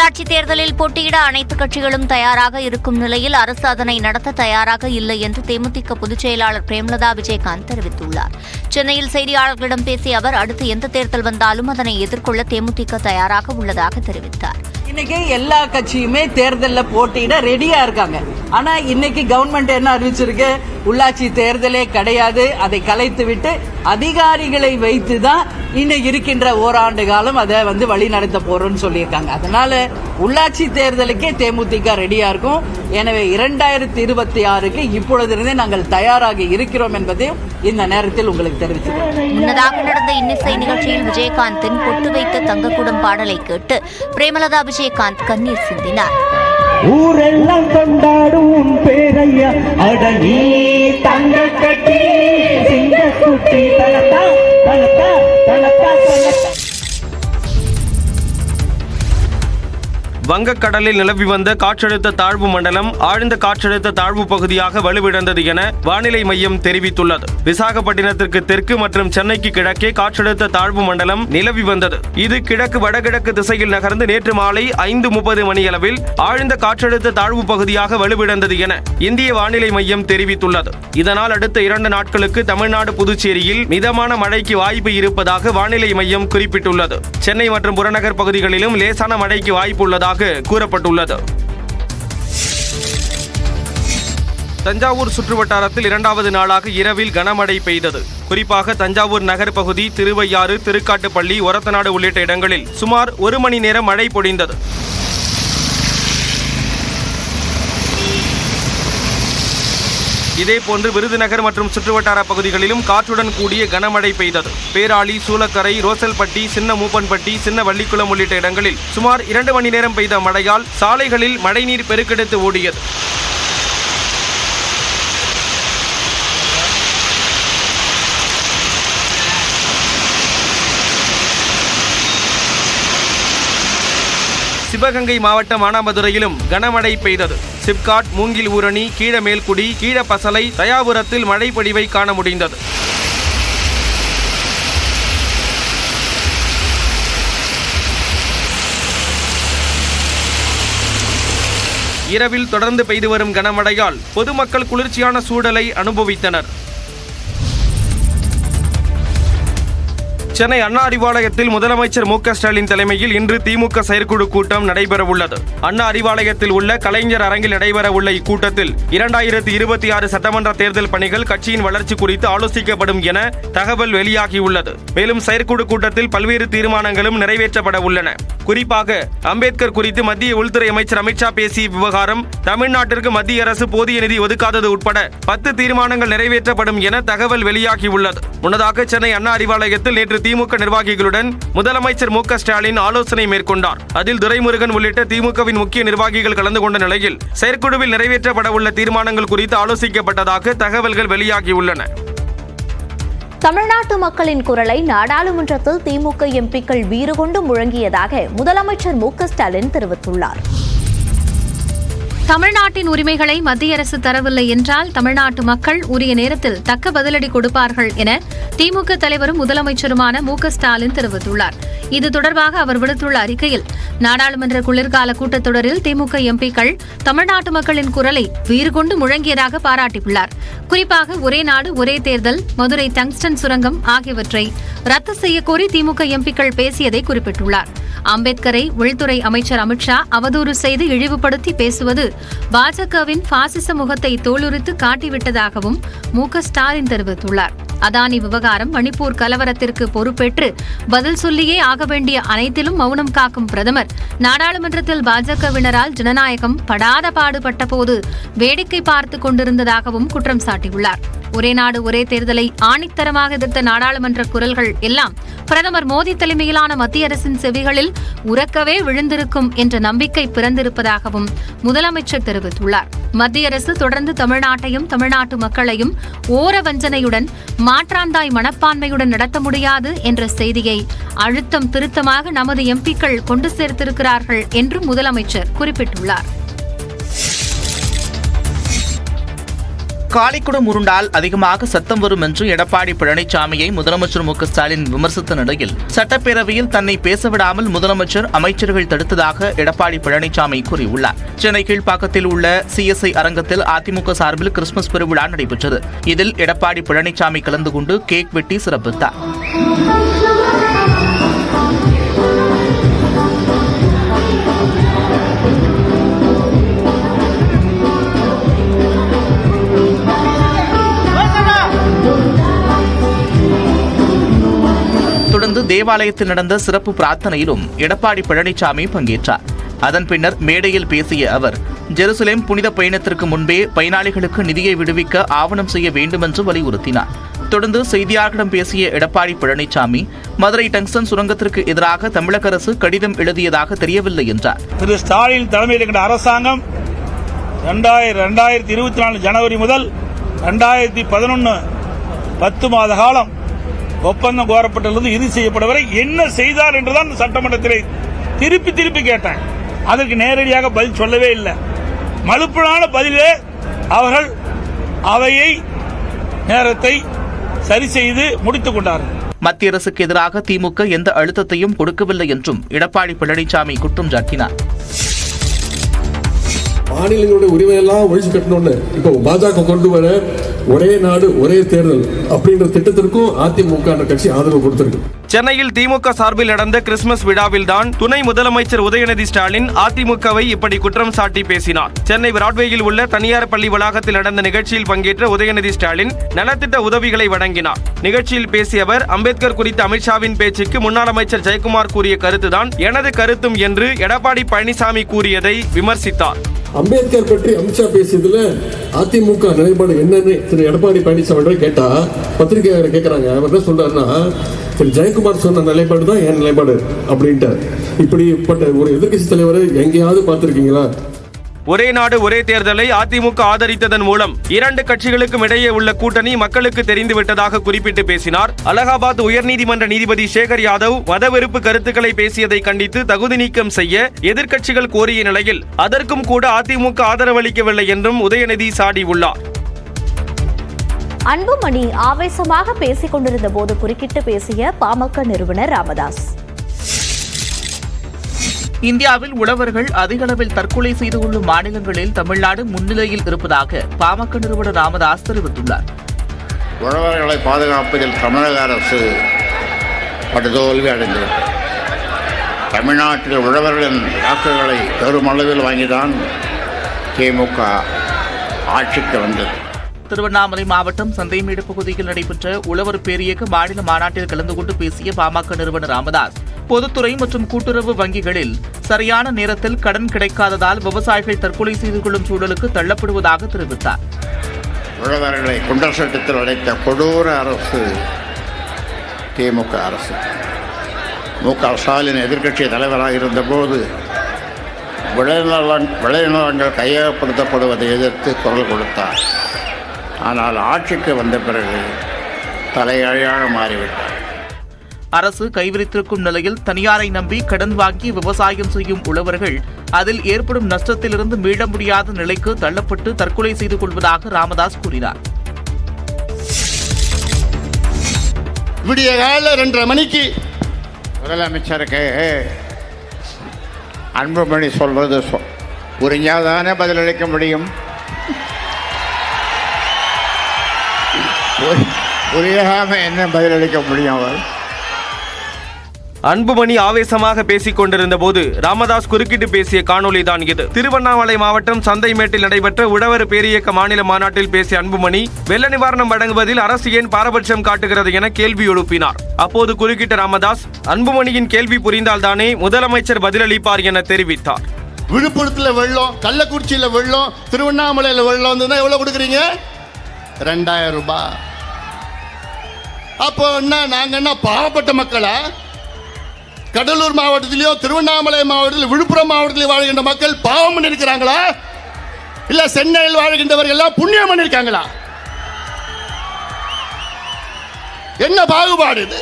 உள்ளாட்சி தேர்தலில் போட்டியிட அனைத்து கட்சிகளும் தயாராக இருக்கும் நிலையில் அரசு அதனை நடத்த தயாராக இல்லை என்று தேமுதிக பொதுச் செயலாளர் பிரேமலதா விஜயகாந்த் தெரிவித்துள்ளார். சென்னையில் செய்தியாளர்களிடம் பேசிய அவர் அடுத்து எந்த தேர்தல் வந்தாலும் அதனை எதிர்கொள்ள தேமுதிக தயாராக உள்ளதாக தெரிவித்தார். இன்னைக்கு எல்லா கட்சியுமே தேர்தலில் போட்டியிட ரெடியா இருக்காங்க. ஆனா இன்னைக்கு கவர்மெண்ட் என்ன அறிவிச்சிருக்கு? உள்ளாட்சி தேர்தலே கிடையாது. அதை கலைத்துவிட்டு அதிகாரிகளை வைத்து தான் இன்னும் இருக்கின்ற ஓராண்டு காலம் அதை வந்து வழி நடத்த போறோம்னு சொல்லியிருக்காங்க. அதனால உள்ளாட்சி தேர்தலுக்கே தேமுதிக ரெடியா இருக்கும். எனவே இரண்டாயிரத்தி இருபத்தி ஆறுக்கு இப்பொழுதிருந்தே நாங்கள் தயாராக இருக்கிறோம் என்பதையும் இந்த நேரத்தில் உங்களுக்கு தெரிவித்துக்கிறோம் முன்னதாக நடந்த இன்னிசை நிகழ்ச்சியில் விஜயகாந்தின் பொட்டு வைத்த தங்கக்கூடம் பாடலை கேட்டு பிரேமலதா விஜயகாந்த் கண்ணீர் சிந்தினார். ஊரெல்லாம் கொண்டாடும் உன் பேரையா அட நீ தங்க கட்டி சிங்க குட்டி தலத்தான் வங்கக்கடலில் நிலவி வந்த காற்றழுத்த தாழ்வு மண்டலம் ஆழ்ந்த காற்றழுத்த தாழ்வு பகுதியாக வலுவிழந்தது என வானிலை மையம் தெரிவித்துள்ளது. விசாகப்பட்டினத்திற்கு தெற்கு மற்றும் சென்னைக்கு கிழக்கே காற்றழுத்த தாழ்வு மண்டலம் நிலவி வந்தது. இது கிழக்கு வடகிழக்கு திசையில் நகர்ந்து நேற்று மாலை ஐந்து முப்பது மணியளவில் ஆழ்ந்த காற்றழுத்த தாழ்வு பகுதியாக வலுவிழந்தது என இந்திய வானிலை மையம் தெரிவித்துள்ளது. இதனால் அடுத்த இரண்டு நாட்களுக்கு தமிழ்நாடு புதுச்சேரியில் மிதமான மழைக்கு வாய்ப்பு இருப்பதாக வானிலை மையம் குறிப்பிட்டுள்ளது. சென்னை மற்றும் புறநகர் பகுதிகளிலும் லேசான மழைக்கு வாய்ப்பு உள்ளதாக கூறப்பட்டுள்ளது. தஞ்சாவூர் சுற்றுவட்டாரத்தில் இரண்டாவது நாளாக இரவில் கனமழை பெய்தது. குறிப்பாக தஞ்சாவூர் நகர் பகுதி திருவையாறு திருக்காட்டுப்பள்ளி ஒரத்தநாடு உள்ளிட்ட இடங்களில் சுமார் ஒரு மணி நேரம் மழை பொழிந்தது. இதேபோன்று விருதுநகர் மற்றும் சுற்றுவட்டார பகுதிகளிலும் காற்றுடன் கூடிய கனமழை பெய்தது. பேராளி சூலக்கரை ரோசல்பட்டி சின்ன மூப்பன்பட்டி சின்ன வள்ளிக்குளம் உள்ளிட்ட இடங்களில் சுமார் இரண்டு மணி நேரம் பெய்த மழையால் சாலைகளில் மழைநீர் பெருக்கெடுத்து ஓடியது. சிவகங்கை மாவட்டம் மானாமதுரையிலும் கனமழை பெய்தது. சிப்காட் மூங்கில் ஊரணி கீழமேல்குடி கீழப்பசலை தயாபுரத்தில் மழை காண முடிந்தது. இரவில் தொடர்ந்து பெய்து வரும் கனமழையால் பொதுமக்கள் குளிர்ச்சியான சூழலை அனுபவித்தனர். சென்னை அண்ணா அறிவாலயத்தில் முதலமைச்சர் மு ஸ்டாலின் தலைமையில் இன்று திமுக செயற்குழு கூட்டம் நடைபெறவுள்ளது. அண்ணா அறிவாலயத்தில் உள்ள கலைஞர் அரங்கில் நடைபெறவுள்ள இக்கூட்டத்தில் இரண்டாயிரத்தி இருபத்தி ஆறு சட்டமன்ற தேர்தல் பணிகள் கட்சியின் வளர்ச்சி குறித்து ஆலோசிக்கப்படும் என தகவல் வெளியாகியுள்ளது. மேலும் செயற்குழு கூட்டத்தில் பல்வேறு தீர்மானங்களும் நிறைவேற்றப்பட உள்ளன. குறிப்பாக அம்பேத்கர் குறித்து மத்திய உள்துறை அமைச்சர் அமித்ஷா பேசிய விவகாரம் தமிழ்நாட்டிற்கு மத்திய அரசு போதிய நிதி ஒதுக்காதது உட்பட பத்து தீர்மானங்கள் நிறைவேற்றப்படும் என தகவல் வெளியாகியுள்ளது. முன்னதாக சென்னை அண்ணா அறிவாலயத்தில் நேற்று திமுக நிர்வாகிகளுடன் முதலமைச்சர் மு ஸ்டாலின் ஆலோசனை மேற்கொண்டார். அதில் துரைமுருகன் உள்ளிட்ட திமுகவின் முக்கிய நிர்வாகிகள் கலந்து கொண்ட நிலையில் செயற்குழுவில் நிறைவேற்றப்பட உள்ள தீர்மானங்கள் குறித்து ஆலோசிக்கப்பட்டதாக தகவல்கள் வெளியாகியுள்ளன. தமிழ்நாட்டு மக்களின் குரலை நாடாளுமன்றத்தில் திமுக எம்பிக்கள் வீறுகொண்டு முழங்கியதாக முதலமைச்சர் மு ஸ்டாலின் தெரிவித்துள்ளார். தமிழ்நாட்டின் உரிமைகளை மத்திய அரசு தரவில்லை என்றால் தமிழ்நாட்டு மக்கள் உரிய நேரத்தில் தக்க பதிலடி கொடுப்பார்கள் என திமுக தலைவரும் முதலமைச்சருமான மு க ஸ்டாலின் தெரிவித்துள்ளார். இது தொடர்பாக அவர் விடுத்துள்ள அறிக்கையில் நாடாளுமன்ற குளிர்கால கூட்டத்தொடரில் திமுக எம்பிக்கள் தமிழ்நாட்டு மக்களின் குரலை உயிர்கொண்டு முழங்கியதாக பாராட்டியுள்ளார். குறிப்பாக ஒரே நாடு ஒரே தேர்தல் மதுரை டங்ஸ்டன் சுரங்கம் ஆகியவற்றை ரத்து செய்யக்கோரி திமுக எம்பிக்கள் பேசியதை குறிப்பிட்டுள்ளார். அம்பேத்கரை உள்துறை அமைச்சர் அமித்ஷா அவதூறு செய்து இழிவுபடுத்தி பேசுவது பாஜகவின் பாசிச முகத்தை தோலுரித்து காட்டிவிட்டதாகவும் மு க ஸ்டாலின் தெரிவித்துள்ளார். அதானி விவகாரம் மணிப்பூர் கலவரத்திற்கு பொறுப்பேற்று பதில் சொல்லியே ஆக வேண்டிய அனைத்திலும் மௌனம் காக்கும் பிரதமர். நாடாளுமன்றத்தில் பாஜகவினரால் ஜனநாயகம் படாத பாடுபட்ட போது வேடிக்கை பார்த்து கொண்டிருந்ததாகவும் குற்றம் சாட்டியுள்ளார். ஒரே நாடு ஒரே தேர்தலை ஆணித்தரமாக எதிர்த்த நாடாளுமன்ற குரல்கள் எல்லாம் பிரதமர் மோடி தலைமையிலான மத்திய அரசின் செவிகளில் உறக்கவே விழுந்திருக்கும் என்ற நம்பிக்கை பிறந்திருப்பதாகவும் முதலமைச்சர் தெரிவித்துள்ளார். மத்திய அரசு தொடர்ந்து தமிழ்நாட்டையும் தமிழ்நாட்டு மக்களையும் ஓர வஞ்சனையுடன் மாற்றாந்தாய் மனப்பான்மையுடன் நடத்த முடியாது என்ற செய்தியை அழுத்தம் திருத்தமாக நமது எம்பிக்கள் கொண்டு சேர்த்திருக்கிறார்கள் என்றும் முதலமைச்சர் குறிப்பிட்டுள்ளார். காலிக்குடம் உருண்டால் அதிகமாக சத்தம் வரும் என்று எடப்பாடி பழனிசாமியை முதலமைச்சர் மு ஸ்டாலின் விமர்சித்த நிலையில் சட்டப்பேரவையில் தன்னை பேசவிடாமல் முதலமைச்சர் அமைச்சர்கள் தடுத்ததாக எடப்பாடி பழனிசாமி கூறியுள்ளார். சென்னை கீழ்ப்பாக்கத்தில் உள்ள சிஎஸ்ஐ அரங்கத்தில் அதிமுக சார்பில் கிறிஸ்துமஸ் பெருவிழா நடைபெற்றது. இதில் எடப்பாடி பழனிசாமி கலந்து கொண்டு கேக் வெட்டி சிறப்பித்தார். தேவாலயத்தில் நடந்த சிறப்பு பிரார்த்தனையிலும் எடப்பாடி பழனிசாமி பங்கேற்றார். அதன் பின்னர் மேடையில் பேசிய அவர் ஜெருசலேம் புனித பயணத்திற்கு முன்பே பயனாளிகளுக்கு நிதியை விடுவிக்க ஆவணம் செய்ய வேண்டும் என்று வலியுறுத்தினார். தொடர்ந்து செய்தியாளர்களிடம் பேசிய எடப்பாடி பழனிசாமி மதுரை டங்ஸ்டன் சுரங்கத்திற்கு எதிராக தமிழக அரசு கடிதம் எழுதியதாக தெரியவில்லை என்றார். திரு ஸ்டாலின் தலைமையில் இருக்கின்ற அரசாங்கம் ரெண்டாயிரத்தி இருபத்தி நாலு ஜனவரி முதல் ரெண்டாயிரத்தி பதினொன்று பத்து மாத காலம் ஒப்பந்தம் கோரப்பட்டிருந்து இறுதி செய்யப்பட வரை என்ன செய்தார் என்றுதான் சட்டமன்றத்தில் திருப்பி திருப்பி கேட்டேன். அதற்கு நேரடியாக பதில் சொல்லவே இல்லை. மலுப்பலான பதிலே அவர்கள் அவையை நேரத்தை சரி செய்து முடித்துக் கொண்டார்கள். மத்திய அரசுக்கு எதிராக திமுக எந்த அழுத்தத்தையும் கொடுக்கவில்லை என்றும் எடப்பாடி பழனிசாமி குற்றம் சாட்டினார். மாநிலங்களுடைய உரிமையெல்லாம் ஒழிச்சு கட்டணும்னு இப்போ பாஜக கொண்டு வர ஒரே நாடு ஒரே தேர்தல் அப்படின்ற திட்டத்திற்கும் அதிமுக கட்சி ஆதரவு கொடுத்திருக்கு. சென்னையில் திமுக சார்பில் நடந்த கிறிஸ்துமஸ் விழாவில்தான் துணை முதலமைச்சர் உதயநிதி ஸ்டாலின் அதிமுகவை இப்படி குற்றம் சாட்டி பேசினார். சென்னை பிராட்வேயில் உள்ள தனியார் பள்ளி வளாகத்தில் நடந்த நிகழ்ச்சியில் பங்கேற்ற உதயநிதி ஸ்டாலின் நலத்திட்ட உதவிகளை வழங்கினார். நிகழ்ச்சியில் பேசிய அவர் அம்பேத்கர் குறித்த அமித்ஷாவின் பேச்சுக்கு முன்னாள் அமைச்சர் ஜெயக்குமார் கூறிய கருத்துதான் எனது கருத்தும் என்று எடப்பாடி பழனிசாமி கூறியதை விமர்சித்தார். அம்பேத்கர் பற்றி அமித்ஷா பேசியதுல அதிமுக நிலைப்பாடு என்னன்னு திரு எடப்பாடி பழனிசாமி கேட்டா பத்திரிகையாளர் கேட்கறாங்க அவர் என்ன சொல்றாருன்னா திரு ஜெயக்குமார் சொன்ன நிலைப்பாடு தான் என் நிலைப்பாடு அப்படின்ட்டு இப்படிப்பட்ட ஒரு எதிர்க்கட்சி தலைவரை எங்கேயாவது பார்த்துருக்கீங்களா? ஒரே நாடு ஒரே தேர்தலை அதிமுக ஆதரித்ததன் மூலம் இரண்டு கட்சிகளுக்கும் இடையே உள்ள கூட்டணி மக்களுக்கு தெரிந்துவிட்டதாக குறிப்பிட்டு பேசினார். அலகாபாத் உயர்நீதிமன்ற நீதிபதி சேகர் யாதவ் மதவெறுப்பு கருத்துக்களை பேசியதை கண்டித்து தகுதி நீக்கம் செய்ய எதிர்க்கட்சிகள் கோரிய நிலையில் அதற்கும் கூட அதிமுக ஆதரவளிக்கவில்லை என்றும் உதயநிதி சாடியுள்ளார் அன்புமணி ஆவேசமாக பேசிக் கொண்டிருந்த போது குறுக்கிட்டு பேசிய பாமக நிறுவனர் ராமதாஸ். இந்தியாவில் உழவர்கள் அதிக அளவில் தற்கொலை செய்து கொள்ளும் மாநிலங்களில் தமிழ்நாடு முன்னிலையில் இருப்பதாக பாமக நிறுவனர் ராமதாஸ் தெரிவித்துள்ளார். உழவர்களை பாதுகாப்பதில் தமிழக அரசு படுதோல்வி அடைந்துவிட்டது தமிழ்நாட்டில் உழவர்களின் வாக்குகளை பெருமளவில் வாங்கிதான் திமுக ஆட்சிக்கு வந்தது. திருவண்ணாமலை மாவட்டம் சந்தைமேடு பகுதியில் நடைபெற்ற உழவர் பேரியக்க மாநில மாநாட்டில் கலந்து கொண்டு பேசிய பாமக நிறுவனர் ராமதாஸ் பொதுத்துறை மற்றும் கூட்டுறவு வங்கிகளில் சரியான நேரத்தில் கடன் கிடைக்காததால் விவசாயிகள் தற்கொலை செய்து கொள்ளும் சூழலுக்கு தள்ளப்படுவதாக தெரிவித்தார். உழவர்களை குண்டர் சட்டத்தில் அடைத்த கொடூர அரசு திமுக அரசு. மு க ஸ்டாலின் எதிர்க்கட்சி தலைவராக இருந்தபோது விளைநலன் விளைநிலங்கள் கையகப்படுத்தப்படுவதை எதிர்த்து குரல் கொடுத்தார். ஆனால் ஆட்சிக்கு வந்த பிறகு தலையழையாக மாறிவிட்டார். அரசு கைவிரித்திருக்கும் நிலையில் தனியாரை நம்பி கடன் வாங்கி விவசாயம் செய்யும் உழவர்கள் அதில் ஏற்படும் நஷ்டத்திலிருந்து மீள முடியாத நிலைக்கு தள்ளப்பட்டு தற்கொலை செய்து கொள்வதாக ராமதாஸ் கூறினார். விடிய கால ரெண்டரை மணிக்கு முதலமைச்சருக்கு அன்புமணி சொல்வது சொ- புரிஞ்சாதானே பதிலளிக்க முடியும். புரி- புரியாம என்ன பதிலளிக்க முடியும் அவர்? அன்புமணி ஆவேசமாக பேசிக் கொண்டிருந்த போது ராமதாஸ் குறுக்கிட்டு பேசிய காணொலி தான் இது. திருவண்ணாமலை மாவட்டம் சந்தைமேட்டில் நடைபெற்ற உழவர் பேரியக்க மாநில மாநாட்டில் பேசிய அன்புமணி வெள்ள நிவாரணம் வழங்குவதில் அரசு ஏன் பாரபட்சம் காட்டுகிறது என கேள்வி எழுப்பினார். அப்போது குறுக்கிட்ட ராமதாஸ் அன்புமணியின் கேள்வி புரிந்தால்தானே முதலமைச்சர் பதிலளிப்பார் என தெரிவித்தார். விழுப்புரத்தில் வெள்ளம் கள்ளக்குறிச்சியில் வெள்ளம் திருவண்ணாமலையில் வெள்ளம் வந்ததுன்னா எவ்வளோ கொடுக்குறீங்க? ரெண்டாயிரம் ரூபாய். அப்போ என்ன நாங்கள் என்ன பாவப்பட்ட மக்களா? கடலூர் மாவட்டத்திலேயோ திருவண்ணாமலை மாவட்டத்தில் விழுப்புரம் மாவட்டத்தில் வாழ்கின்ற மக்கள் பாவம் பண்ணியிருக்கிறாங்களா இல்ல சென்னையில் வாழ்கின்றவர்கள் எல்லாம் புண்ணியம் பண்ணிருக்காங்களா? என்ன பாகுபாடு இது?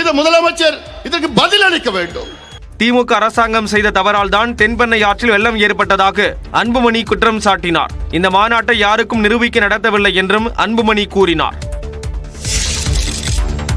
இது முதலமைச்சர் இதற்கு பதில் அளிக்க வேண்டும். திமுக அரசாங்கம் செய்த தவறால் தான் தென்பெண்ணை ஆற்றில் வெள்ளம் ஏற்பட்டதாக அன்புமணி குற்றம் சாட்டினார். இந்த மாநாட்டை யாருக்கும் நிரூபிக்க நடத்தவில்லை என்றும் அன்புமணி கூறினார்.